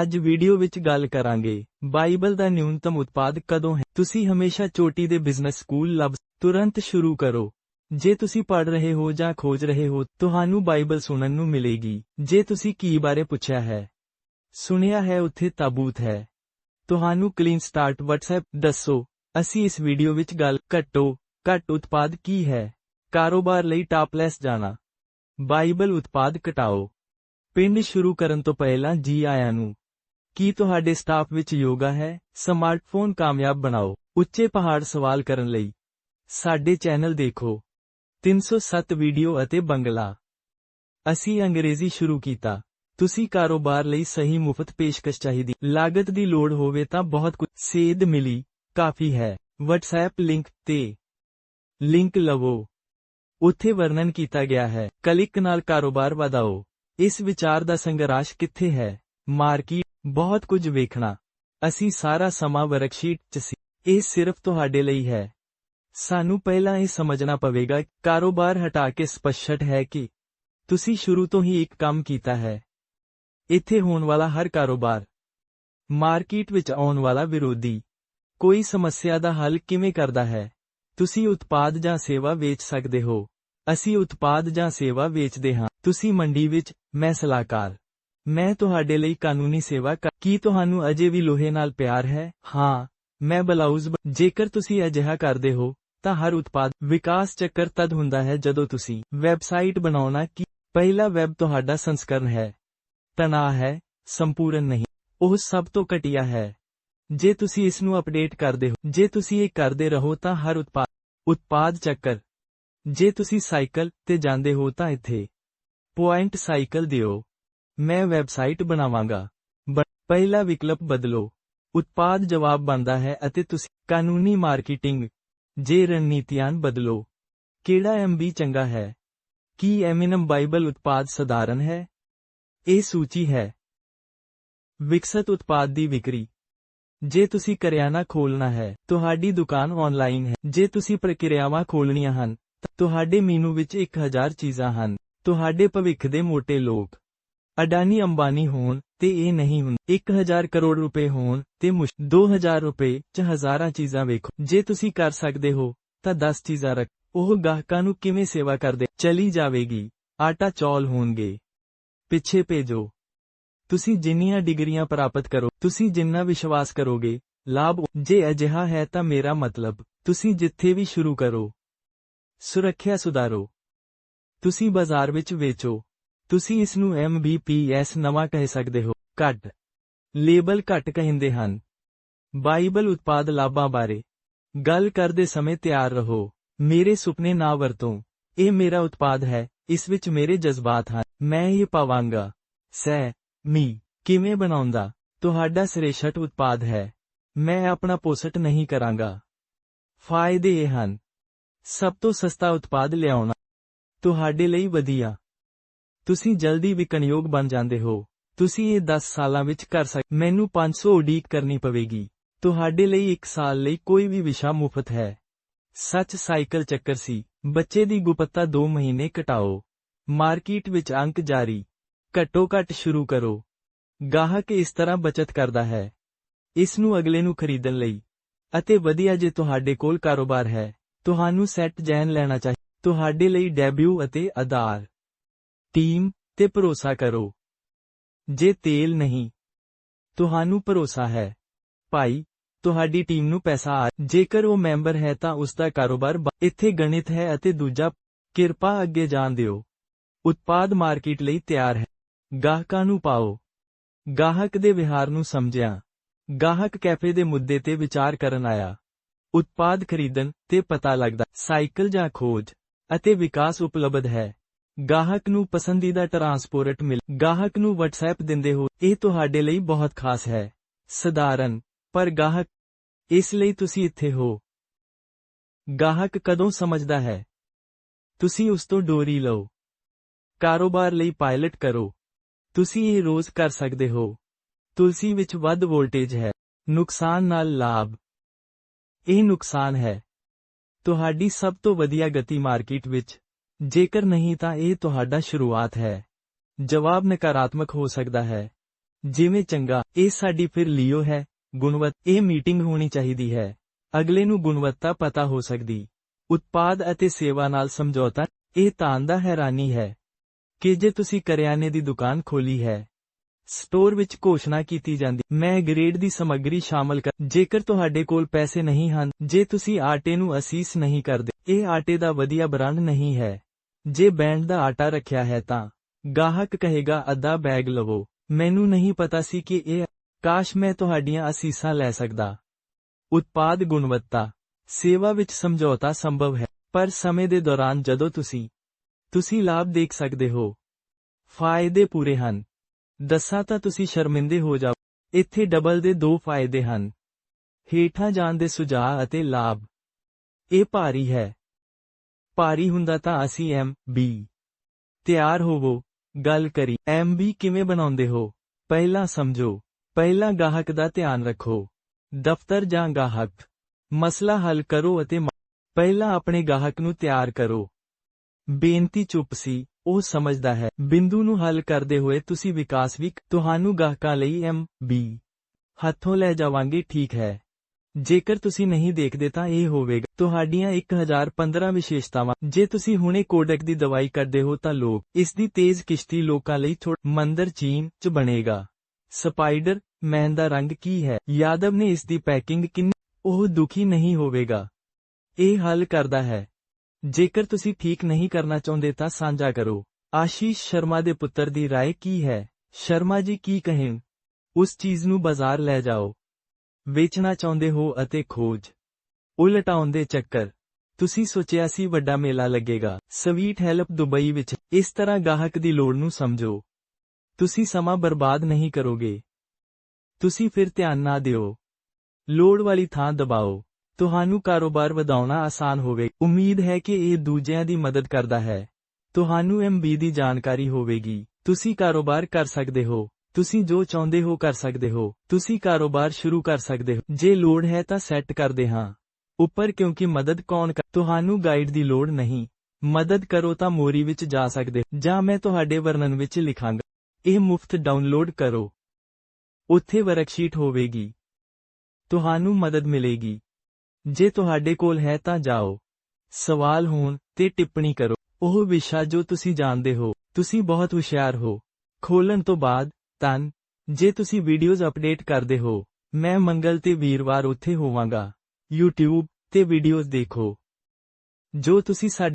ਅੱਜ ਵੀਡੀਓ ਵਿੱਚ ਗੱਲ ਕਰਾਂਗੇ। ਬਾਈਬਲ ਦਾ ਨਿਊਨਤਮ ਉਤਪਾਦ ਕਦੋਂ ਹੈ? ਤੁਸੀਂ ਹਮੇਸ਼ਾ ਚੋਟੀ ਦੇ ਬਿਜ਼ਨਸ ਸਕੂਲ ਲੱਭ ਤੁਰੰਤ ਸ਼ੁਰੂ ਕਰੋ। ਜੇ ਤੁਸੀਂ ਪੜ੍ਹ ਰਹੇ ਹੋ ਜਾਂ ਖੋਜ ਰਹੇ ਹੋ, ਤੁਹਾਨੂੰ ਬਾਈਬਲ ਸੁਣਨ ਨੂੰ ਮਿਲੇਗੀ। ਜੇ ਤੁਸੀਂ ਕੀ ਬਾਰੇ ਪੁੱਛਿਆ ਹੈ? ਸੁਣਿਆ ਹੈ, ਉੱਥੇ ਤਾਬੂਤ ਹੈ। ਤੁਹਾਨੂੰ ਕਲੀਨ ਸਟਾਰਟ WhatsApp ਦੱਸੋ। ਅਸੀਂ ਇਸ ਵੀਡੀਓ ਵਿੱਚ ਗੱਲ ਘੱਟੋ ਘੱਟ ਉਤਪਾਦ ਕੀ ਹੈ? ਕਾਰੋਬਾਰ ਲਈ ਟਾਪਲੈਸ ਜਾਣਾ। ਬਾਈਬਲ ਉਤਪਾਦ ਘਟਾਓ। ਪਿੰਡ ਸ਼ੁਰੂ ਕਰਨ ਤੋਂ ਪਹਿਲਾਂ ਜੀ ਆਇਆਂ ਨੂੰ ਕੀ ਤੁਹਾਡੇ ਸਟਾਫ ਵਿੱਚ ਯੋਗਾ ਹੈ? ਸਮਾਰਟਫੋਨ ਕਾਮਯਾਬ ਬਣਾਓ। ਉੱਚੇ ਪਹਾੜ ਸਵਾਲ ਕਰਨ ਲਈ। ਸਾਡੇ ਚੈਨਲ ਦੇਖੋ। 307 ਵੀਡੀਓ ਅਤੇ ਬੰਗਲਾ। ਅਸੀਂ ਅੰਗਰੇਜ਼ੀ ਸ਼ੁਰੂ ਕੀਤਾ। ਤੁਸੀਂ ਕਾਰੋਬਾਰ ਲਈ ਸਹੀ ਮੁਫਤ ਪੇਸ਼ਕਸ਼ ਚਾਹੀਦੀ। ਲਾਗਤ ਦੀ ਲੋੜ ਹੋਵੇ ਤਾਂ ਬਹੁਤ ਕੁਝ ਸੇਧ ਮਿਲੀ। ਕਾਫੀ ਹੈ। WhatsApp ਲਿੰਕ ਤੇ ਲਿੰਕ ਲਵੋ। ਉੱਥੇ ਵਰਣਨ ਕੀਤਾ ਗਿਆ ਹੈ। ਕਲਿੱਕ ਨਾਲ ਕਾਰੋਬਾਰ ਵਧਾਓ। ਇਸ ਵਿਚਾਰ ਦਾ ਸੰਘਰਸ਼ ਕਿੱਥੇ ਹੈ? ਮਾਰਕੀਟ ਬਹੁਤ ਕੁਝ ਵੇਖਣਾ। ਅਸੀਂ ਸਾਰਾ ਸਮਾਂ ਵਰਕਸ਼ੀਟ 'ਚ ਸੀ। ਇਹ ਸਿਰਫ ਤੁਹਾਡੇ ਲਈ ਹੈ। ਸਾਨੂੰ ਪਹਿਲਾਂ ਇਹ ਸਮਝਣਾ ਪਵੇਗਾ, ਕਾਰੋਬਾਰ ਹਟਾ ਕੇ ਸਪਸ਼ਟ ਹੈ ਕਿ ਤੁਸੀਂ ਸ਼ੁਰੂ ਤੋਂ ਹੀ ਇੱਕ ਕੰਮ ਕੀਤਾ ਹੈ। ਇੱਥੇ ਹੋਣ ਵਾਲਾ ਹਰ ਕਾਰੋਬਾਰ, ਮਾਰਕੀਟ ਵਿੱਚ ਆਉਣ ਵਾਲਾ ਵਿਰੋਧੀ, ਕੋਈ ਸਮੱਸਿਆ ਦਾ ਹੱਲ ਕਿਵੇਂ ਕਰਦਾ ਹੈ? ਤੁਸੀਂ ਉਤਪਾਦ ਜਾਂ ਸੇਵਾ ਵੇਚ ਸਕਦੇ ਹੋ। ਅਸੀਂ ਉਤਪਾਦ ਜਾਂ ਸੇਵਾ ਵੇਚਦੇ ਹਾਂ। ਤੁਸੀਂ ਮੰਡੀ ਵਿੱਚ ਮੈਂ ਸਲਾਹਕਾਰ ਮੈਂ ਤੁਹਾਡੇ ਲਈ ਕਾਨੂੰਨੀ ਸੇਵਾ ਕਰ ਕੀ ਤੁਹਾਨੂੰ ਅਜੇ ਵੀ ਲੋਹੇ ਨਾਲ ਪਿਆਰ ਹੈ? ਹਾਂ, ਮੈਂ ਬਲਾਉਜ ਜੇਕਰ ਤੁਸੀਂ ਅਜਿਹਾ ਕਰਦੇ ਹੋ, ਤਾਂ ਹਰ ਉਤਪਾਦ ਵਿਕਾਸ ਚੱਕਰ ਤਦ ਹੁੰਦਾ ਹੈ ਜਦੋਂ ਤੁਸੀਂ ਵੈਬਸਾਈਟ ਬਣਾਉਣਾ ਕੀ ਪਹਿਲਾ ਵੈਬ ਤੁਹਾਡਾ ਸੰਸਕਰਣ ਹੈ। ਤਣਾਅ ਹੈ, ਸੰਪੂਰਨ ਨਹੀਂ। ਉਹ ਸਭ ਤੋਂ ਘਟੀਆ ਹੈ। ਜੇ ਤੁਸੀਂ ਇਸ ਨੂੰ ਅਪਡੇਟ ਕਰਦੇ ਹੋ ਜੇ ਤੁਸੀਂ ਇਹ ਕਰਦੇ ਰਹੋ ਤਾਂ ਹਰ ਉਤਪਾਦ ਉਤਪਾਦ ਚੱਕਰ। ਜੇ ਤੁਸੀਂ ਸਾਈਕਲ ਤੇ ਜਾਂਦੇ ਹੋ ਤਾਂ ਇੱਥੇ ਪੁਆਇੰਟ ਸਾਈਕਲ ਦਿਓ। ਮੈਂ ਵੈਬਸਾਈਟ ਬਣਾਵਾਂਗਾ। ਬ- ਪਹਿਲਾ ਵਿਕਲਪ ਬਦਲੋ। ਉਤਪਾਦ ਜਵਾਬ ਬਣਦਾ ਹੈ ਅਤੇ ਤੁਸੀਂ ਕਾਨੂੰਨੀ ਮਾਰਕੀਟਿੰਗ, ਜੇ ਰਣਨੀਤੀਆਂ ਬਦਲੋ। ਕਿਹੜਾ ਐਮਬੀ ਚੰਗਾ ਹੈ? ਕੀ ਐਮਿਨਮ ਬਾਈਬਲ ਉਤਪਾਦ ਸਧਾਰਨ ਹੈ? ਇਹ ਸੂਚੀ ਹੈ। ਵਿਕਸਤ ਉਤਪਾਦ ਦੀ ਵਿਕਰੀ। ਜੇ ਤੁਸੀਂ ਕਰਿਆਨਾ ਖੋਲਣਾ ਹੈ, ਤੁਹਾਡੀ ਦੁਕਾਨ ਆਨਲਾਈਨ ਹੈ। ਜੇ ਤੁਸੀਂ ਪ੍ਰਕਿਰਿਆਵਾਂ ਖੋਲਣੀਆਂ ਹਨ ਤੁਹਾਡੇ ਮੀਨੂ ਵਿੱਚ 1000 ਚੀਜ਼ਾਂ ਹਨ। ਤੁਹਾਡੇ ਭਵਿੱਖ ਦੇ ਮੋਟੇ ਲੋਕ। ਅਡਾਨੀ ਅੰਬਾਨੀ ਹੋਣ ਤੇ ਇਹ ਨਹੀਂ ਹੁੰਦਾ 1000 ਕਰੋੜ ਰੁਪਏ ਹੋਣ ਤੇ ਮੁਸ਼ 2000 ਰੁਪਏ ਚ ਹਜ਼ਾਰਾਂ ਚੀਜ਼ਾਂ ਵੇਖੋ। ਜੇ ਤੁਸੀਂ ਕਰ ਸਕਦੇ ਹੋ, ਤਾਂ 10 ਚੀਜ਼ਾਂ ਰੱਖ। ਉਹ ਗਾਹਕਾਂ ਨੂੰ ਕਿਵੇਂ ਸੇਵਾ ਕਰਦੇ? ਚਲੀ ਜਾਵੇਗੀ। ਆਟਾ ਚੌਲ ਹੋਣਗੇ। ਪਿੱਛੇ ਭੇਜੋ। ਤੁਸੀਂ ਜਿੰਨੀਆਂ ਡਿਗਰੀਆਂ ਪ੍ਰਾਪਤ ਕਰੋ, ਤੁਸੀਂ ਜਿੰਨਾ ਵਿਸ਼ਵਾਸ ਕਰੋਗੇ, ਲਾਭ ਜੇ ਅਜਿਹਾ ਹੈ ਤਾਂ ਮੇਰਾ ਮਤਲਬ, ਤੁਸੀਂ ਜਿੱਥੇ ਵੀ ਸ਼ੁਰੂ ਕਰੋ। ਸੁਰੱਖਿਆ ਸੁਧਾਰੋ। ਤੁਸੀਂ ਬਾਜ਼ਾਰ ਵਿੱਚ ਵੇਚੋ। ਤੁਸੀਂ ਇਸ ਨੂੰ MBPS ਨਵਾਂ ਕਹਿ ਸਕਦੇ ਹੋ, ਘੱਟ। ਲੇਬਲ ਘੱਟ ਕਹਿੰਦੇ ਹਨ। ਬਾਈਬਲ ਉਤਪਾਦ ਲਾਭਾਂ ਬਾਰੇ। ਗੱਲ ਕਰਦੇ ਸਮੇਂ ਤਿਆਰ ਰਹੋ। ਮੇਰੇ ਸੁਪਨੇ ਨਾ ਵਰਤੋ। ਇਹ ਮੇਰਾ ਉਤਪਾਦ ਹੈ, ਇਸ ਵਿੱਚ ਮੇਰੇ ਜਜ਼ਬਾਤ ਹਨ। ਮੈਂ ਇਹ ਪਾਵਾਂਗਾ। ਸਹਿ, ਮੀ, ਕਿਵੇਂ ਬਣਾਉਂਦਾ? ਤੁਹਾਡਾ ਸ੍ਰੇਸ਼ਟ ਉਤਪਾਦ ਹੈ। ਮੈਂ ਆਪਣਾ ਪੋਸਟ ਨਹੀਂ ਕਰਾਂਗਾ। ਫਾਇਦੇ ਇਹ ਹਨ। ਸਭ ਤੋਂ ਸਸਤਾ ਉਤਪਾਦ ਲਿਆਉਣਾ। ਤੁਹਾਡੇ ਲਈ ਵਧੀਆ। ਤੁਸੀਂ ਜਲਦੀ ਵਿਕਣਯੋਗ ਬਣ ਜਾਂਦੇ ਹੋ। ਤੁਸੀਂ ਇਹ 10 ਸਾਲਾਂ ਵਿੱਚ ਕਰ ਸਕ, ਮੈਨੂੰ 500 ਉਡੀਕ ਕਰਨੀ ਪਵੇਗੀ। ਤੁਹਾਡੇ ਲਈ 1 ਸਾਲ ਲਈ ਕੋਈ ਵੀ ਵਿਸ਼ਾ ਮੁਫਤ ਹੈ। ਸੱਚ ਸਾਈਕਲ ਚੱਕਰ ਸੀ। ਬੱਚੇ ਦੀ ਗੁਪਤਤਾ 2 ਮਹੀਨੇ ਘਟਾਓ ਮਾਰਕੀਟ ਵਿੱਚ ਅੰਕ ਜਾਰੀ। ਘੱਟੋ ਘੱਟ ਸ਼ੁਰੂ ਕਰੋ। ਗਾਹਕ ਇਸ ਤਰ੍ਹਾਂ ਬਚਤ ਕਰਦਾ ਹੈ। ਇਸ ਨੂੰ ਅਗਲੇ ਨੂੰ ਖਰੀਦਣ ਲਈ। ਅਤੇ ਵਧੀਆ ਜੇ ਤੁਹਾਡੇ ਕੋਲ ਕਾਰੋਬਾਰ ਹੈ। ਤੁਹਾਨੂੰ ਸੈੱਟ ਜੈਨ ਲੈਣਾ ਚਾਹੀਦਾ ਤੁਹਾਡੇ ਲਈ ਡੈਬਿਊ ਅਤੇ ਆਧਾਰ ਟੀਮ ਤੇ ਭਰੋਸਾ ਕਰੋ। ਜੇ ਤੇਲ ਨਹੀਂ, ਤੁਹਾਨੂੰ ਭਰੋਸਾ ਹੈ। ਭਾਈ, ਤੁਹਾਡੀ ਟੀਮ ਨੂੰ ਪੈਸਾ ਆ। ਜੇਕਰ ਉਹ ਮੈਂਬਰ ਹੈ ਤਾਂ ਉਸ ਦਾ ਕਾਰੋਬਾਰ ਇੱਥੇ ਗਣਿਤ ਹੈ ਅਤੇ ਦੂਜਾ, ਕਿਰਪਾ ਅੱਗੇ ਜਾਣ ਦਿਓ। ਉਤਪਾਦ ਮਾਰਕੀਟ ਲਈ ਤਿਆਰ ਹੈ। ਗਾਹਕਾਂ ਨੂੰ ਪਾਓ। ਗਾਹਕ ਦੇ ਵਿਹਾਰ ਨੂੰ ਸਮਝਿਆ। ਗਾਹਕ ਕੈਫੇ ਦੇ ਮੁੱਦੇ ਤੇ ਵਿਚਾਰ ਕਰਨ ਆਇਆ। ਉਤਪਾਦ ਖਰੀਦਣ ਤੇ ਪਤਾ ਲੱਗਦਾ। ਸਾਈਕਲ ਜਾਂ ਖੋਜ ਅਤੇ ਵਿਕਾਸ ਉਪਲਬਧ ਹੈ। ਗਾਹਕ ਨੂੰ ਪਸੰਦੀਦਾ ਟਰਾਂਸਪੋਰਟ ਮਿਲ, ਗਾਹਕ ਨੂੰ WhatsApp ਦਿੰਦੇ ਹੋ, ਇਹ ਤੁਹਾਡੇ ਲਈ ਬਹੁਤ ਖਾਸ ਹੈ। ਸਧਾਰਨ, ਪਰ ਗਾਹਕ, ਇਸ ਲਈ ਤੁਸੀਂ ਇੱਥੇ ਹੋ। ਗਾਹਕ ਕਦੋਂ ਸਮਝਦਾ ਹੈ? ਤੁਸੀਂ ਉਸ ਤੋਂ ਡੋਰੀ ਲਓ। ਕਾਰੋਬਾਰ ਲਈ ਪਾਇਲਟ ਕਰੋ। ਤੁਸੀਂ ਇਹ ਰੋਜ਼ ਕਰ ਸਕਦੇ ਹੋ। ਤੁਲਸੀ ਵਿੱਚ ਵੱਧ ਵੋਲਟੇਜ ਹੈ। ਨੁਕਸਾਨ ਨਾਲ ਲਾਭ। ਇਹ ਨੁਕਸਾਨ ਹੈ। ਤੁਹਾਡੀ ਸਭ ਤੋਂ ਵਧੀਆ ਗਤੀ ਮਾਰਕੀਟ ਵਿੱਚ ਜੇਕਰ ਨਹੀਂ ਤਾਂ ਇਹ ਤੁਹਾਡਾ ਸ਼ੁਰੂਆਤ ਹੈ। ਜਵਾਬ ਨਕਾਰਾਤਮਕ ਹੋ ਸਕਦਾ ਹੈ। ਜਿਵੇਂ ਚੰਗਾ, ਇਹ ਸਾਡੀ ਫਿਰ ਲਿਓ ਹੈ। ਗੁਣਵੱਤ, ਇਹ ਮੀਟਿੰਗ ਹੋਣੀ ਚਾਹੀਦੀ ਹੈ। ਅਗਲੇ ਨੂੰ ਗੁਣਵੱਤਾ ਪਤਾ ਹੋ ਸਕਦੀ। ਉਤਪਾਦ ਅਤੇ ਸੇਵਾ ਨਾਲ ਸਮਝੌਤਾ, ਇਹ ਤਾਂ ਦਾ ਹੈਰਾਨੀ ਹੈ ਕਿ ਜੇ ਤੁਸੀਂ ਕਰਿਆਨੇ ਦੀ ਦੁਕਾਨ ਖੋਲੀ ਹੈ। ਸਟੋਰ ਵਿੱਚ ਘੋਸ਼ਣਾ ਕੀਤੀ ਜਾਂਦੀ, ਮੈਂ ਗ੍ਰੇਡ ਦੀ ਸਮੱਗਰੀ ਸ਼ਾਮਲ ਕਰ, ਜੇਕਰ ਤੁਹਾਡੇ ਕੋਲ ਪੈਸੇ ਨਹੀਂ ਹਨ, ਜੇ ਤੁਸੀਂ ਆਟੇ ਨੂੰ ਅਸੀਸ ਨਹੀਂ ਕਰਦੇ, ਇਹ ਆਟੇ ਦਾ ਵਧੀਆ ਬ੍ਰਾਂਡ ਨਹੀਂ ਹੈ। ਜੇ ਬੈਂਡ ਦਾ ਆਟਾ ਰੱਖਿਆ ਹੈ ਤਾਂ ਗਾਹਕ ਕਹੇਗਾ, ਅੱਧਾ ਬੈਗ ਲਵੋ। ਮੈਨੂੰ ਨਹੀਂ ਪਤਾ ਸੀ ਕਿ ਇਹ, ਕਾਸ਼ ਮੈਂ ਤੁਹਾਡੀਆਂ ਅਸੀਸਾਂ ਲੈ ਸਕਦਾ। ਉਤਪਾਦ ਗੁਣਵੱਤਾ। ਸੇਵਾ ਵਿੱਚ ਸਮਝੌਤਾ ਸੰਭਵ ਹੈ, ਪਰ ਸਮੇਂ ਦੇ ਦੌਰਾਨ ਜਦੋਂ ਤੁਸੀਂ ਤੁਸੀਂ ਲਾਭ ਦੇਖ ਸਕਦੇ ਹੋ। ਫਾਇਦੇ ਪੂਰੇ ਹਨ। ਦੱਸਾਂ ਤਾਂ ਤੁਸੀਂ ਸ਼ਰਮਿੰਦੇ ਹੋ ਜਾਓ। ਇੱਥੇ ਡਬਲ ਦੇ ਦੋ ਫਾਇਦੇ ਹਨ। ਹੇਠਾਂ ਜਾਣ ਦੇ ਸੁਝਾਅ ਅਤੇ ਲਾਭ। ਇਹ ਭਾਰੀ ਹੈ। ਭਾਰੀ ਹੁੰਦਾ ਤਾਂ ਅਸੀਂ ਐਮ ਬੀ ਤਿਆਰ ਹੋਵੋ, ਗੱਲ ਕਰੀ। ਐਮ ਬੀ ਕਿਵੇਂ ਬਣਾਉਂਦੇ ਹੋ? ਪਹਿਲਾਂ ਸਮਝੋ, ਪਹਿਲਾਂ ਗਾਹਕ ਦਾ ਧਿਆਨ ਰੱਖੋ। ਦਫ਼ਤਰ ਜਾਂ ਗਾਹਕ, ਮਸਲਾ ਹੱਲ ਕਰੋ ਅਤੇ ਪਹਿਲਾਂ ਆਪਣੇ ਗਾਹਕ ਨੂੰ ਤਿਆਰ ਕਰੋ। ਬੇਨਤੀ ਚੁੱਪ ਸੀ, ਉਹ ਸਮਝਦਾ ਹੈ। ਬਿੰਦੂ ਨੂੰ ਹੱਲ ਕਰਦੇ ਹੋਏ ਤੁਸੀਂ ਵਿਕਾਸ ਵੀ ਤੁਹਾਨੂੰ ਗਾਹਕਾਂ ਲਈ ਐਮ ਬੀ ਹੱਥੋਂ ਲੈ ਜਾਵਾਂਗੇ, ਠੀਕ ਹੈ। ਜੇਕਰ ਤੁਸੀਂ ਨਹੀਂ ਦੇਖਦੇ ਤਾਂ ਇਹ ਹੋਵੇਗਾ ਤੁਹਾਡੀਆਂ 1015 ਵਿਸ਼ੇਸ਼ਤਾਵਾਂ ਜੇ ਤੁਸੀਂ ਹੁਣੇ ਕੋਡੈਕ ਦੀ ਦਵਾਈ ਕਰਦੇ ਹੋ ਤਾਂ ਲੋਕ ਇਸ ਦੀ ਤੇਜ਼ ਕਿਸ਼ਤੀ ਲੋਕਾਂ ਲਈ ਥੋੜ ਮੰਦਰ ਚੀਨ ਚ ਬਣੇਗਾ ਸਪਾਈਡਰ ਮੈਨ ਦਾ ਰੰਗ ਕੀ ਹੈ ਯਾਦਵ ਨੇ ਇਸ ਦੀ ਪੈਕਿੰਗ ਕਿੰਨੀ ਉਹ ਦੁਖੀ ਨਹੀਂ ਹੋਵੇਗਾ ਇਹ ਹੱਲ ਕਰਦਾ ਹੈ ਜੇਕਰ ਤੁਸੀਂ ਠੀਕ ਨਹੀਂ ਕਰਨਾ ਚਾਹੁੰਦੇ ਤਾਂ ਸਾਂਝਾ ਕਰੋ ਆਸ਼ੀਸ਼ ਸ਼ਰਮਾ ਦੇ ਪੁੱਤਰ ਦੀ رائے ਕੀ ਹੈ ਸ਼ਰਮਾ ਜੀ ਕੀ ਕਹਿਣ ਉਸ ਚੀਜ਼ ਨੂੰ ਬਾਜ਼ਾਰ ਲੈ ਜਾਓ ਵੇਚਣਾ ਚਾਹੁੰਦੇ ਹੋ ਅਤੇ ਖੋਜ। ਉਲਟਾਉਣ ਦੇ ਚੱਕਰ। ਤੁਸੀਂ ਸੋਚਿਆ ਸੀ ਵੱਡਾ ਮੇਲਾ ਲੱਗੇਗਾ। ਸਵੀਟ ਹੈਲਪ ਦੁਬਈ ਵਿੱਚ। ਇਸ ਤਰ੍ਹਾਂ ਗਾਹਕ ਦੀ ਲੋੜ ਨੂੰ ਸਮਝੋ। ਤੁਸੀਂ ਸਮਾਂ ਬਰਬਾਦ ਨਹੀਂ ਕਰੋਗੇ। ਤੁਸੀਂ ਫਿਰ ਧਿਆਨ ਨਾ ਦਿਓ। ਲੋੜ ਵਾਲੀ ਥਾਂ ਦਬਾਓ। ਤੁਹਾਨੂੰ ਕਾਰੋਬਾਰ ਵਧਾਉਣਾ ਆਸਾਨ ਹੋਵੇ। ਉਮੀਦ ਹੈ ਕਿ ਇਹ ਦੂਜਿਆਂ ਦੀ ਮਦਦ ਕਰਦਾ ਹੈ। ਤੁਹਾਨੂੰ ਐਮਬੀ ਦੀ ਜਾਣਕਾਰੀ ਹੋਵੇਗੀ। ਤੁਸੀਂ ਕਾਰੋਬਾਰ ਕਰ ਸਕਦੇ ਹੋ। ਤੁਸੀਂ ਜੋ ਚਾਹੁੰਦੇ ਹੋ ਕਰ ਸਕਦੇ ਹੋ, ਤੁਸੀਂ ਕਾਰੋਬਾਰ ਸ਼ੁਰੂ ਕਰ ਸਕਦੇ ਹੋ। ਜੇ ਲੋੜ ਹੈ ਤਾਂ ਸੈੱਟ ਕਰਦੇ ਹਾਂ। ਉੱਪਰ ਕਿਉਂਕਿ ਮਦਦ ਕੌਣ ਕਰ, ਤੁਹਾਨੂੰ ਗਾਈਡ ਦੀ ਲੋੜ ਨਹੀਂ। ਮਦਦ ਕਰੋ ਤਾਂ ਮੋਰੀ ਵਿੱਚ ਜਾ ਸਕਦੇ ਹੋ। ਜਾਂ ਮੈਂ ਤੁਹਾਡੇ ਵਰਣਨ ਵਿੱਚ ਲਿਖਾਂਗਾ। ਇਹ ਮੁਫਤ ਡਾਊਨਲੋਡ ਕਰੋ। ਉੱਥੇ ਵਰਕਸ਼ੀਟ ਹੋਵੇਗੀ। ਤੁਹਾਨੂੰ ਮਦਦ ਮਿਲੇਗੀ। ਜੇ ਤੁਹਾਡੇ ਕੋਲ ਹੈ ਤਾਂ ਜਾਓ। ਸਵਾਲ ਹੋਣ ਤੇ ਟਿੱਪਣੀ ਕਰੋ। ਉਹ ਵਿਸ਼ਾ ਜੋ ਤੁਸੀਂ ਜਾਣਦੇ ਹੋ, ਤੁਸੀਂ ਬਹੁਤ ਹੁਸ਼ਿਆਰ ਹੋ। ਖੋਲਣ ਤੋਂ ਬਾਅਦ ਤਨ ਜੇ ਤੁਸੀਂ ਵੀਡੀਓਜ਼ ਅਪਡੇਟ ਕਰਦੇ ਹੋ, ਮੈਂ ਮੰਗਲ ਤੇ ਵੀਰਵਾਰ ਉੱਥੇ ਹੋਵਾਂਗਾ। YouTube ਤੇ ਵੀਡੀਓਜ਼ ਦੇਖੋ। ਜੋ ਤੁਸੀਂ ਸਾਡੇ